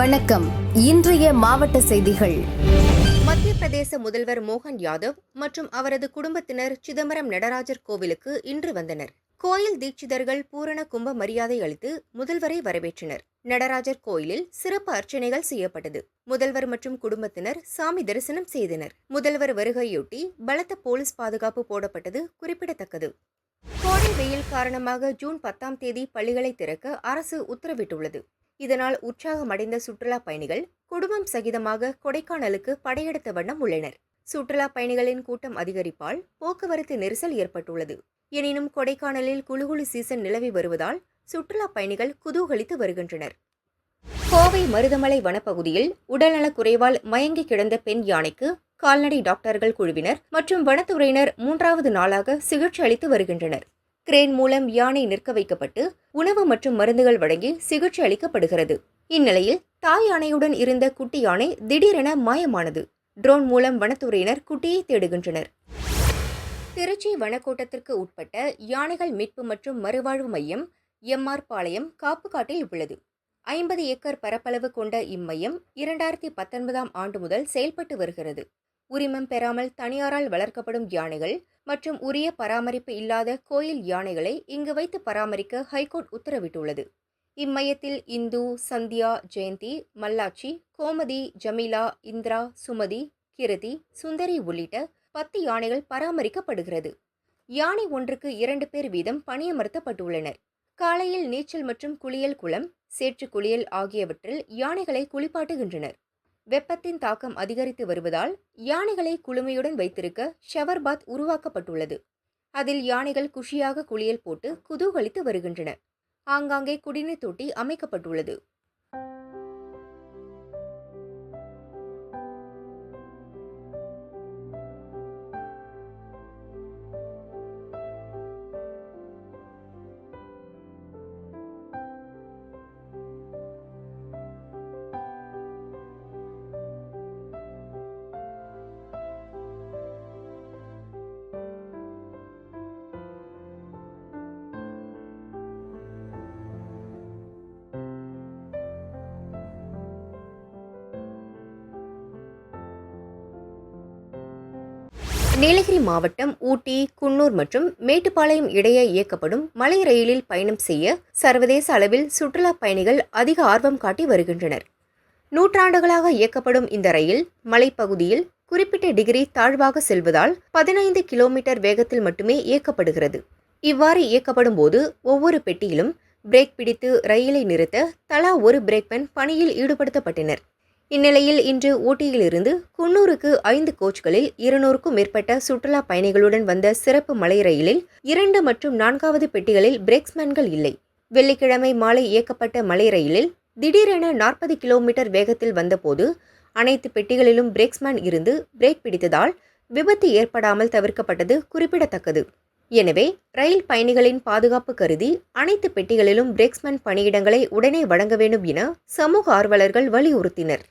வணக்கம். இன்றைய மாவட்ட செய்திகள். மத்திய பிரதேச முதல்வர் மோகன் யாதவ் மற்றும் அவரது குடும்பத்தினர் சிதம்பரம் நடராஜர் கோவிலுக்கு இன்று வந்தனர். கோயில் தீட்சிதர்கள் பூரண கும்ப மரியாதை அளித்து முதல்வரை வரவேற்றனர். நடராஜர் கோயிலில் சிறப்பு அர்ச்சனைகள் செய்யப்பட்டது. முதல்வர் மற்றும் குடும்பத்தினர் சாமி தரிசனம் செய்தனர். முதல்வர் வருகையொட்டி பலத்த போலீஸ் பாதுகாப்பு போடப்பட்டது குறிப்பிடத்தக்கது. கோடை வெயில் காரணமாக ஜூன் பத்தாம் தேதி பள்ளிகளை திறக்க அரசு உத்தரவிட்டுள்ளது. இதனால் உற்சாகமடைந்த சுற்றுலா பயணிகள் குடும்பம் சகிதமாக கொடைக்கானலுக்கு படையெடுத்த வண்ணம் உள்ளனர். சுற்றுலா பயணிகளின் கூட்டம் அதிகரிப்பால் போக்குவரத்து நெரிசல் ஏற்பட்டுள்ளது. எனினும் கொடைக்கானலில் குளுகுளு சீசன் நிலவி வருவதால் சுற்றுலா பயணிகள் குதூகலித்து வருகின்றனர். கோவை மருதமலை வனப்பகுதியில் உடல்நலக் குறைவால் மயங்கி கிடந்த பெண் யானைக்கு கால்நடை டாக்டர்கள் குழுவினர் மற்றும் வனத்துறையினர் மூன்றாவது நாளாக சிகிச்சை அளித்து வருகின்றனர். கிரேன் மூலம் யானை நிற்க வைக்கப்பட்டு உணவு மற்றும் மருந்துகள் வழங்கி சிகிச்சை அளிக்கப்படுகிறது. இந்நிலையில் தாய் யானையுடன் இருந்த குட்டி யானை திடீரென மாயமானது. ட்ரோன் மூலம் வனத்துறையினர் குட்டியை தேடுகின்றனர். திருச்சி வனக்கோட்டத்திற்கு உட்பட்ட யானைகள் மீட்பு மற்றும் மறுவாழ்வு மையம் எம்ஆர் பாளையம் காப்புக்காட்டில் உள்ளது. ஐம்பது ஏக்கர் பரப்பளவு கொண்ட இம்மையம் இரண்டாயிரத்தி பத்தொன்பதாம் ஆண்டு முதல் செயல்பட்டு வருகிறது. உரிமம் பெறாமல் தனியாரால் வளர்க்கப்படும் யானைகள் மற்றும் உரிய பராமரிப்பு இல்லாத கோயில் யானைகளை இங்கு வைத்து பராமரிக்க ஹைகோர்ட் உத்தரவிட்டுள்ளது. இம்மையத்தில் இந்து சந்தியா ஜெயந்தி மல்லாச்சி கோமதி ஜமீலா இந்திரா சுமதி கிருதி சுந்தரி உள்ளிட்ட பத்து யானைகள் பராமரிக்கப்படுகிறது. யானை ஒன்றுக்கு இரண்டு பேர் வீதம் பணியமர்த்தப்பட்டுள்ளனர். காலையில் நீச்சல் மற்றும் குளியல் குளம் சேற்று குளியல் ஆகியவற்றில் யானைகளை குளிப்பாட்டுகின்றனர். வெப்பத்தின் தாக்கம் அதிகரித்து வருவதால் யானைகளை குளுமையுடன் வைத்திருக்க ஷவர் பாத் உருவாக்கப்பட்டுள்ளது. அதில் யானைகள் குஷியாக குளியல் போட்டு குதூகலித்து வருகின்றன. ஆங்காங்கே குடிநீர் தொட்டி அமைக்கப்பட்டுள்ளது. நீலகிரி மாவட்டம் ஊட்டி குன்னூர் மற்றும் மேட்டுப்பாளையம் இடையே இயக்கப்படும் மலை ரயிலில் பயணம் செய்ய சர்வதேச அளவில் சுற்றுலா பயணிகள் அதிக ஆர்வம் காட்டி வருகின்றனர். நூற்றாண்டுகளாக இயக்கப்படும் இந்த ரயில் மலைப்பகுதியில் குறிப்பிட்ட டிகிரி தாழ்வாக செல்வதால் பதினைந்து கிலோமீட்டர் வேகத்தில் மட்டுமே இயக்கப்படுகிறது. இவ்வாறு இயக்கப்படும் போது ஒவ்வொரு பெட்டியிலும் பிரேக் பிடித்து ரயிலை நிறுத்த தலா ஒரு பிரேக்மேன் பணியில் ஈடுபடுத்தப்பட்டனர். இந்நிலையில் இன்று ஊட்டியிலிருந்து குன்னூருக்கு ஐந்து கோச்களில் இருநூறுக்கும் மேற்பட்ட சுற்றுலா பயணிகளுடன் வந்த சிறப்பு மலை ரயிலில் இரண்டு மற்றும் நான்காவது பெட்டிகளில் பிரேக்ஸ்மேன்கள் இல்லை. வெள்ளிக்கிழமை மாலை இயக்கப்பட்ட மலை ரயிலில் திடீரென நாற்பது கிலோமீட்டர் வேகத்தில் வந்தபோது அனைத்து பெட்டிகளிலும் பிரேக்ஸ்மேன் இருந்து பிரேக் பிடித்ததால் விபத்து ஏற்படாமல் தவிர்க்கப்பட்டது குறிப்பிடத்தக்கது. எனவே ரயில் பயணிகளின் பாதுகாப்பு கருதி அனைத்து பெட்டிகளிலும் பிரேக்ஸ்மேன் பணியிடங்களை உடனே வழங்க வேண்டும் என சமூக ஆர்வலர்கள் வலியுறுத்தினர்.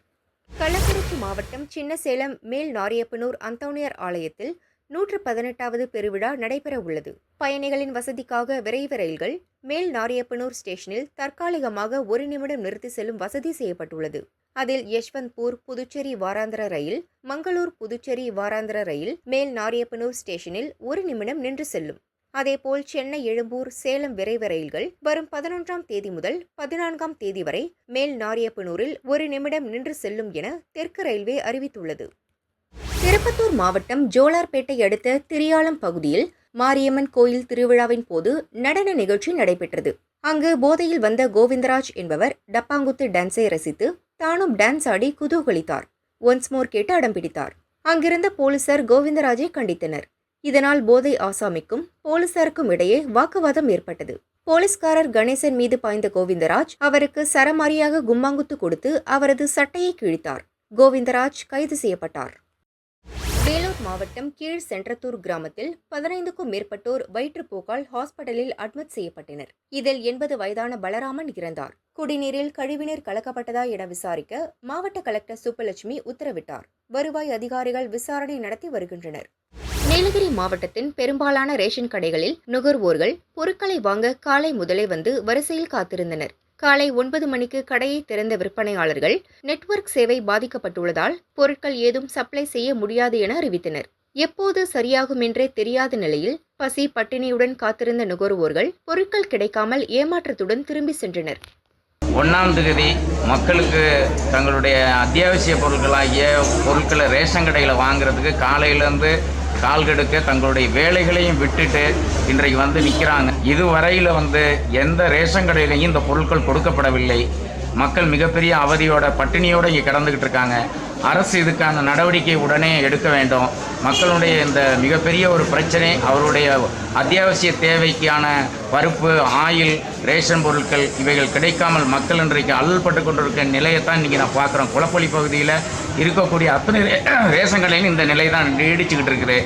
கள்ளக்குறிச்சி மாவட்டம் சின்னசேலம் மேல் நாரியப்பனூர் அந்தோணியர் ஆலயத்தில் நூற்று பதினெட்டாவது பெருவிழா நடைபெற உள்ளது. பயணிகளின் வசதிக்காக விரைவு ரயில்கள் மேல் நாரியப்பனூர் ஸ்டேஷனில் தற்காலிகமாக ஒரு நிமிடம் நிறுத்தி செல்லும் வசதி செய்யப்பட்டுள்ளது. அதில் யஷ்வந்த்பூர் புதுச்சேரி வாராந்திர ரயில் மங்களூர் புதுச்சேரி வாராந்திர ரயில் மேல் நாரியப்பனூர் ஸ்டேஷனில் ஒரு நிமிடம் நின்று செல்லும். அதேபோல் சென்னை எழும்பூர் சேலம் விரைவு ரயில்கள் வரும் பதினொன்றாம் தேதி முதல் பதினான்காம் தேதி வரை மேல் நாரியப்பனூரில் ஒரு நிமிடம் நின்று செல்லும் என தெற்கு ரயில்வே அறிவித்துள்ளது. திருப்பத்தூர் மாவட்டம் ஜோலார்பேட்டை அடுத்த திரியாலம் பகுதியில் மாரியம்மன் கோயில் திருவிழாவின் போது நடன நிகழ்ச்சி நடைபெற்றது. அங்கு போதையில் வந்த கோவிந்தராஜ் என்பவர் டப்பாங்குத்து டான்ஸை ரசித்து தானும் டான்ஸ் ஆடி குதூகலித்தார். ஒன்ஸ் மோர் கேட்டு அடம் பிடித்தார். அங்கிருந்த போலீசார் கோவிந்தராஜை கண்டித்தனர். இதனால் போதை ஆசாமிக்கும் போலீசாருக்கும் இடையே வாக்குவாதம் ஏற்பட்டது. போலீஸ்காரர் கணேசன் மீது பாய்ந்த கோவிந்தராஜ் அவருக்கு சரமாரியாக கும்மாங்குத்து கொடுத்து அவரது சட்டையை கிழித்தார். கோவிந்தராஜ் கைது செய்யப்பட்டார். வேலூர் மாவட்டம் கீழ் சென்றத்தூர் கிராமத்தில் பதினைந்துக்கும் மேற்பட்டோர் வயிற்றுப்போக்கால் ஹாஸ்பிட்டலில் அட்மிட் செய்யப்பட்டனர். இதில் எண்பது வயதான பலராமன் இறந்தார். குடிநீரில் கழிவுநீர் கலக்கப்பட்டதா என விசாரிக்க மாவட்ட கலெக்டர் சுப்பலட்சுமி உத்தரவிட்டார். வருவாய் அதிகாரிகள் விசாரணை நடத்தி வருகின்றனர். நீலகிரி மாவட்டத்தின் பெரும்பாலான ரேஷன் கடைகளில் நுகர்வோர்கள் பொருட்களை வாங்க காலை முதலே வந்து வரிசையில் காத்திருந்தனர். காலை ஒன்பது மணிக்கு கடையை திறந்த விற்பனையாளர்கள் நெட்வொர்க் சேவை பாதிக்கப்பட்டுள்ளதால் பொருட்கள் ஏதும் சப்ளை செய்ய முடியாது என அறிவித்தனர். எப்போது சரியாகும் என்றே தெரியாத நிலையில் பசி பட்டினியுடன் காத்திருந்த நுகர்வோர்கள் பொருட்கள் கிடைக்காமல் ஏமாற்றத்துடன் திரும்பி சென்றனர். ஒன்றாம் தேதி மக்களுக்கு தங்களுடைய அத்தியாவசிய பொருட்களாகிய பொருட்களை ரேஷன் கடையில் வாங்குறதுக்கு காலையிலேருந்து கால் கெடுக்க தங்களுடைய வேலைகளையும் விட்டுட்டு இன்றைக்கு வந்து நிற்கிறாங்க இதுவரையில் வந்து எந்த ரேஷன் கடையிலையும் இந்த பொருட்கள் கொடுக்கப்படவில்லை. மக்கள் மிகப்பெரிய அவதியோட பட்டினியோடு இங்கே கிடந்துக்கிட்டு இருக்காங்க. அரசு இதுக்கான நடவடிக்கை உடனே எடுக்க வேண்டும். மக்களுடைய இந்த மிகப்பெரிய ஒரு பிரச்சனை அவருடைய அத்தியாவசிய தேவைக்கான பருப்பு ஆயில் ரேஷன் பொருட்கள் இவைகள் கிடைக்காமல் மக்கள் இன்றைக்கு அல்லல்பட்டு கொண்டிருக்க நிலையைத்தான் இன்றைக்கி நான் பார்க்குறோம். குளப்பள்ளி பகுதியில் இருக்கக்கூடிய அத்தனை ரே- ரேஷன் கடையிலும் இந்த நிலை தான் நீடிச்சுக்கிட்டு இருக்குது.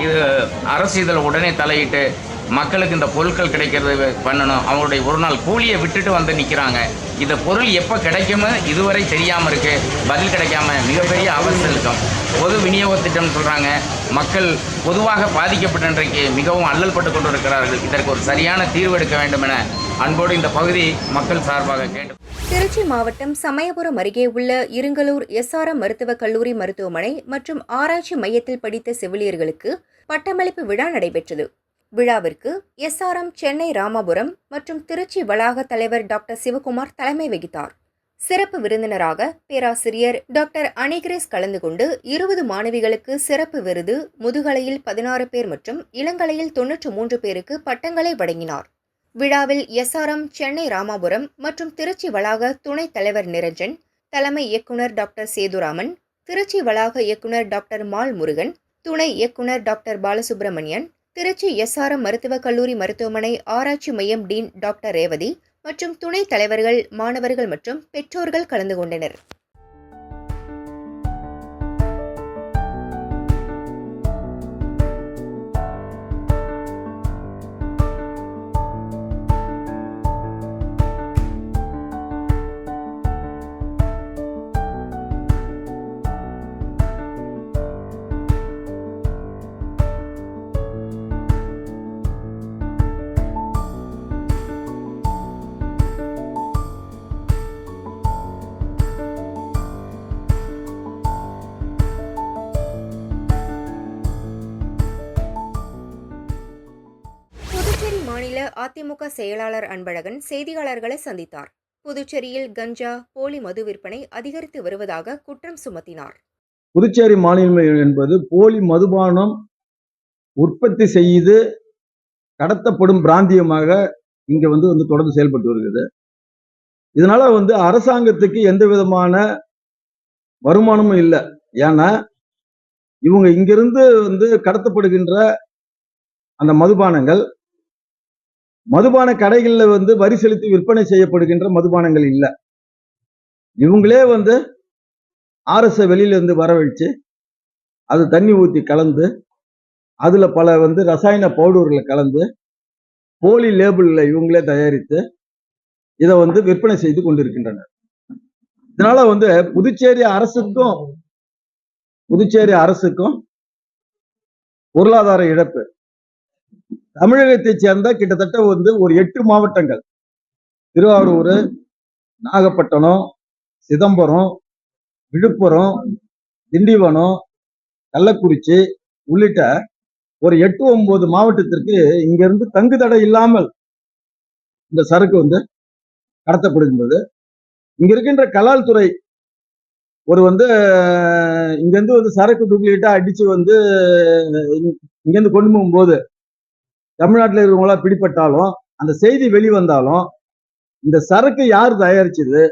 இது அரசு இதில் உடனே தலையிட்டு மக்களுக்கு இந்த பொருட்கள் கிடைக்கிறது பண்ணணும். அவங்களுடைய ஒரு நாள் கூலியை விட்டுட்டு வந்து நிற்கிறாங்க இந்த பொருள் எப்போ கிடைக்கும்னு இதுவரை தெரியாமல் இருக்குது பதில் கிடைக்காம மிகப்பெரிய அவசரம் இருக்கும் பொது விநியோக திட்டம் சொல்கிறாங்க மக்கள் பொதுவாக பாதிக்கப்பட்ட இன்றைக்கு மிகவும் அல்லல்பட்டு கொண்டு இருக்கிறார்கள் இதற்கு ஒரு சரியான தீர்வு எடுக்க வேண்டும் என அன்போடு இந்த பகுதி மக்கள் சார்பாக கேட்டு திருச்சி மாவட்டம் சமயபுரம் அருகே உள்ள இருங்கலூர் எஸ்ஆர்எம் மருத்துவக் கல்லூரி மருத்துவமனை மற்றும் ஆராய்ச்சி மையத்தில் படித்த செவிலியர்களுக்கு பட்டமளிப்பு விழா நடைபெற்றது. விழாவிற்கு எஸ்ஆர்எம் சென்னை ராமாபுரம் மற்றும் திருச்சி வளாக தலைவர் டாக்டர் சிவகுமார் தலைமை வகித்தார். சிறப்பு விருந்தினராக பேராசிரியர் டாக்டர் அனிகிரேஸ் கலந்து கொண்டு இருபது மாணவிகளுக்கு சிறப்பு விருது முதுகலையில் பதினாறு பேர் மற்றும் இளங்கலையில் தொன்னூற்று மூன்று பேருக்கு பட்டங்களை வழங்கினார். விழாவில் எஸ்ஆர்எம் சென்னை ராமாபுரம் மற்றும் திருச்சி வளாக துணைத் தலைவர் நிரஞ்சன் தலைமை இயக்குனர் டாக்டர் சேதுராமன் திருச்சி வளாக இயக்குனர் டாக்டர் மால் முருகன் துணை இயக்குனர் டாக்டர் பாலசுப்ரமணியன் திருச்சி எஸ்ஆர்எம் மருத்துவக் கல்லூரி மருத்துவமனை ஆராய்ச்சி மையம் டீன் டாக்டர் ரேவதி மற்றும் துணைத் தலைவர்கள் மாணவர்கள் மற்றும் பெற்றோர்கள் கலந்து கொண்டனர். மாநில அதிமுக செயலாளர் அன்பழகன் செய்தியாளர்களை சந்தித்தார். புதுச்சேரியில் கஞ்சா போலி மது விற்பனை அதிகரித்து வருவதாக குற்றம் சுமத்தினார். புதுச்சேரி மாநிலம் என்பது போலி மதுபானம் உற்பத்தி செய்து கடத்தப்படும் பிராந்தியமாக இங்க வந்து வந்து தொடர்ந்து செயல்பட்டு வருகிறது. இதனால வந்து அரசாங்கத்துக்கு எந்த விதமான வருமானமும் இல்லை. ஏன்னா இவங்க இங்கிருந்து வந்து கடத்தப்படுகின்ற அந்த மதுபானங்கள் மதுபான கடைகளில் வந்து வரி செலுத்தி விற்பனை செய்யப்படுகின்ற மதுபானங்கள் இல்லை. இவங்களே வந்து ஆர்எஸ்ஐ வெளியில இருந்து வரவழைச்சு அது தண்ணி ஊற்றி கலந்து அதில் பல வந்து ரசாயன பவுடர்களை கலந்து போலி லேபிளில் இவங்களே தயாரித்து இதை வந்து விற்பனை செய்து கொண்டிருக்கின்றனர். இதனால வந்து புதுச்சேரி அரசுக்கும் புதுச்சேரி அரசுக்கும் பொருளாதார இழப்பு. தமிழகத்தை சேர்ந்த கிட்டத்தட்ட வந்து ஒரு எட்டு மாவட்டங்கள். திருவாரூர் நாகப்பட்டினம் சிதம்பரம் விழுப்புரம் திண்டிவனம் கள்ளக்குறிச்சி உள்ளிட்ட ஒரு எட்டு ஒன்பது மாவட்டத்திற்கு இங்கிருந்து தங்கு தடை இல்லாமல் இந்த சரக்கு வந்து கடத்தப்படுகின்றது. இங்க இருக்கின்ற கலால் துறை ஒரு வந்து இங்கேருந்து இங்கிருந்து வந்து சரக்கு டூப்ளிகேட்டா அடிச்சு வந்து இங்கேருந்து இங்கிருந்து கொண்டு போகும்போது தமிழ்நாட்டில் இருக்கிறவங்களா பிடிப்பட்டாலும் அந்த செய்தி வெளிவந்தாலும் இந்த சரக்கு யார் தயாரிச்சது?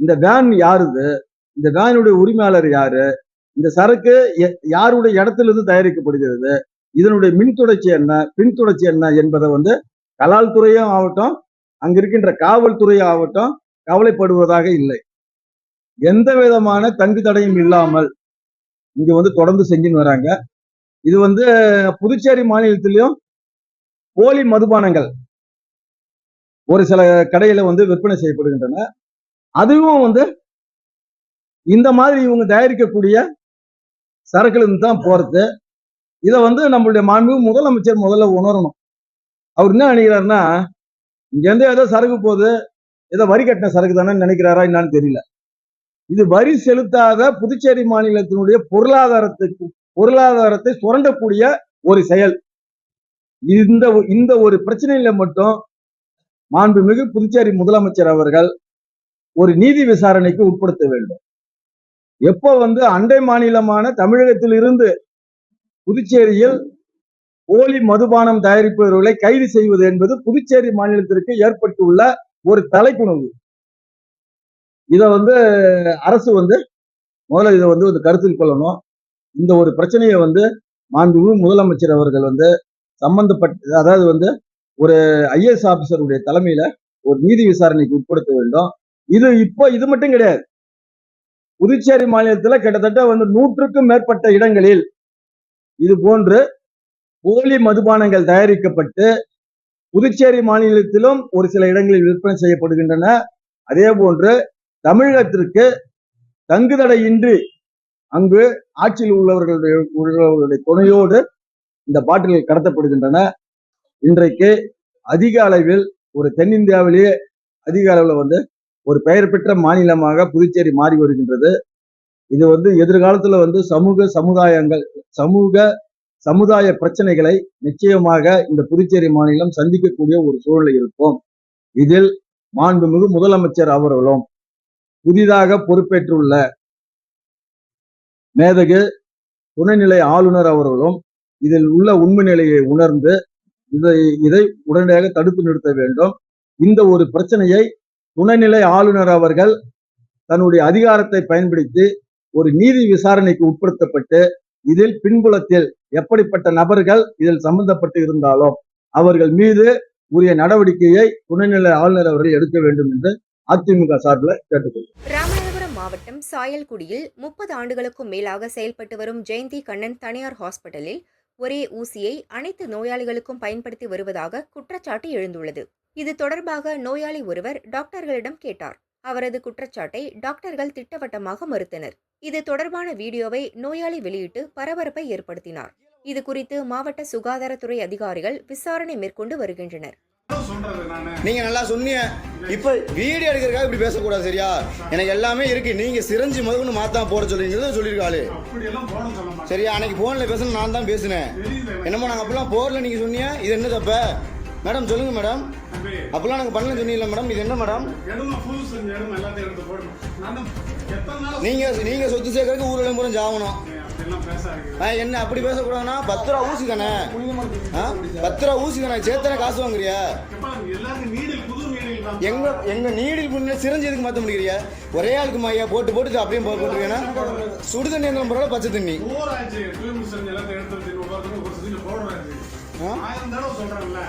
இந்த வேன் யாருது? இந்த வேனுடைய உரிமையாளர் யாரு? இந்த சரக்கு யாருடைய இடத்திலிருந்து தயாரிக்கப்படுகிறது? இதனுடைய மின் தொடர்ச்சி என்ன? பின் தொடர்ச்சி என்ன என்பதை வந்து கலால் துறையும் ஆகட்டும் அங்க இருக்கின்ற காவல்துறையும் ஆகட்டும் கவலைப்படுவதாக இல்லை. எந்த விதமான தங்கு தடையும் இல்லாமல் இங்க வந்து தொடர்ந்து செஞ்சுன்னு வராங்க. இது வந்து புதுச்சேரி மாநிலத்திலையும் போலி மதுபானங்கள் ஒரு சில கடையில வந்து விற்பனை செய்யப்படுகின்றன. அதுவும் வந்து இந்த மாதிரி இவங்க தயாரிக்கக்கூடிய சரக்குல இருந்து தான் போறது. இதை வந்து நம்மளுடைய மாண்பு முதலமைச்சர் முதல்ல உணரணும். அவர் என்ன நினைக்கிறாருன்னா இங்க இருந்து ஏதோ சரக்கு போகுது ஏதோ வரி கட்டின சரக்கு தானே நினைக்கிறாரா என்னன்னு தெரியல. இது வரி செலுத்தாத புதுச்சேரி மாநிலத்தினுடைய பொருளாதாரத்துக்கு பொருளாதாரத்தை சுரண்டக்கூடிய ஒரு செயல். இந்த இந்த ஒரு பிரச்சனையில மட்டும் மாண்புமிகு புதுச்சேரி முதலமைச்சர் அவர்கள் ஒரு நீதி விசாரணைக்கு உட்படுத்த வேண்டும். எப்போ வந்து அண்டை மாநிலமான தமிழகத்தில் இருந்து புதுச்சேரியில் போலி மதுபானம் தயாரிப்பவர்களை கைது செய்வது என்பது புதுச்சேரி மாநிலத்திற்கு ஏற்பட்டுள்ள ஒரு தலைக்குணவு இதை வந்து அரசு வந்து முதல்ல இதை வந்து கருத்தில் கொள்ளணும். இந்த ஒரு பிரச்சனையை வந்து மாண்புமிகு முதலமைச்சர் அவர்கள் வந்து சம்பந்தப்பட்ட அதாவது வந்து ஒரு ஐஏஎஸ் ஆபிசருடைய தலைமையில ஒரு நீதி விசாரணைக்கு உட்படுத்த வேண்டும். இது இப்போ இது மட்டும் கிடையாது. புதுச்சேரி மாநிலத்துல கிட்டத்தட்ட வந்து நூற்றுக்கும் மேற்பட்ட இடங்களில் இது போன்று போலி மதுபானங்கள் தயாரிக்கப்பட்டு புதுச்சேரி மாநிலத்திலும் ஒரு சில இடங்களில் விற்பனை செய்யப்படுகின்றன. அதே போன்று தமிழகத்திற்கு தங்குதடையின்றி அங்கு ஆட்சியில் உள்ளவர்களுடைய உள்ளவர்களுடைய துணையோடு இந்த பாட்டில்கள் கடத்தப்படுகின்றன. இன்றைக்கு அதிக அளவில் ஒரு தென்னிந்தியாவிலேயே அதிக அளவில் வந்து ஒரு பெயர் பெற்ற மாநிலமாக புதுச்சேரி மாறி வருகின்றது. இது வந்து எதிர்காலத்துல வந்து சமூக சமுதாயங்கள் சமூக சமுதாய பிரச்சனைகளை நிச்சயமாக இந்த புதுச்சேரி மாநிலம் சந்திக்கக்கூடிய ஒரு சூழ்நிலை இருக்கும் இதில் மாண்புமிகு முதலமைச்சர் அவர்களும் புதிதாக பொறுப்பேற்றுள்ள மேதகு துணைநிலை ஆளுநர் அவர்களும் இதில் உள்ள உண்மை நிலையை உணர்ந்து இதை இதை உடனடியாக தடுத்து நிறுத்த வேண்டும். இந்த ஒரு பிரச்சனையை துணைநிலை ஆளுநர் அவர்கள் தன்னுடைய அதிகாரத்தை பயன்படுத்தி ஒரு நீதி விசாரணைக்கு உட்படுத்தப்பட்டு இதில் பின்புலத்தில் எப்படிப்பட்ட நபர்கள் இதில் சம்பந்தப்பட்டு இருந்தாலும் அவர்கள் மீது உரிய நடவடிக்கையை துணைநிலை ஆளுநர் அவர்கள் எடுக்க வேண்டும் என்று அதிமுக சார்பில் கேட்டுக்கொள்கிறேன் ராமநாதபுரம் மாவட்டம் சாயல்குடியில் முப்பது ஆண்டுகளுக்கும் மேலாக செயல்பட்டு வரும் ஜெயந்தி கண்ணன் தனியார் ஹாஸ்பிட்டலில் ஒரே ஊசியை அனைத்து நோயாளிகளுக்கும் பயன்படுத்தி வருவதாக குற்றச்சாட்டு எழுந்துள்ளது. இது தொடர்பாக நோயாளி ஒருவர் டாக்டர்களிடம் கேட்டார். அவரது குற்றச்சாட்டை டாக்டர்கள் திட்டவட்டமாக மறுத்தனர். இது தொடர்பான வீடியோவை நோயாளி வெளியிட்டு பரபரப்பை ஏற்படுத்தினார். இது குறித்து மாவட்ட சுகாதாரத்துறை அதிகாரிகள் விசாரணை மேற்கொண்டு வருகின்றனர். நீங்க நல்லா சொன்னீங்க. இப்ப வீடியோ எடுக்கிறதுக்காக இப்படி பேசக்கூடாது சரியா? எனக்கு எல்லாமே இருக்கு. நீங்க சிரஞ்சு முதல்ல மாத்தாம போட சொல்றீங்கிறத சொல்லியிருக்காளு. சரியா? அன்னைக்கு போன்ல பேசணும் நான் தான் பேசினேன். என்னமோ நாங்க அப்பெல்லாம் போர்ல நீங்க சொன்னீங்க. இது என்ன தப்ப? மேடம் சொல்லுங்க மேடம். அப்பெல்லாம் நாங்க பண்ணல சொன்னீங்களா மேடம். இது என்ன மேடம்? நீங்க நீங்க சொத்து சேர்க்கறதுக்கு ஊர்ல பூரா ஜாகணும் என்ன அப்படி பேசக்கூடாதுன்னா பத்து ரூபா ஊசி தானே? பத்து ரூபா ஊசி தானே? சேர்த்தன காசு வாங்குறியா? எங்க எங்க நீடில் புண்ணு சிரஞ்சு எதுக்கு மாத்த முடியறியா ஒரே ஆளுக்கு மாயா போட்டு போட்டு அப்படியே போட்டு போட்டுருக்கேன்னா சுடு தண்ணி எந்த பரவாயில்ல பச்சை தண்ணி? ஆயிரம் தடவை சொல்றேன்ல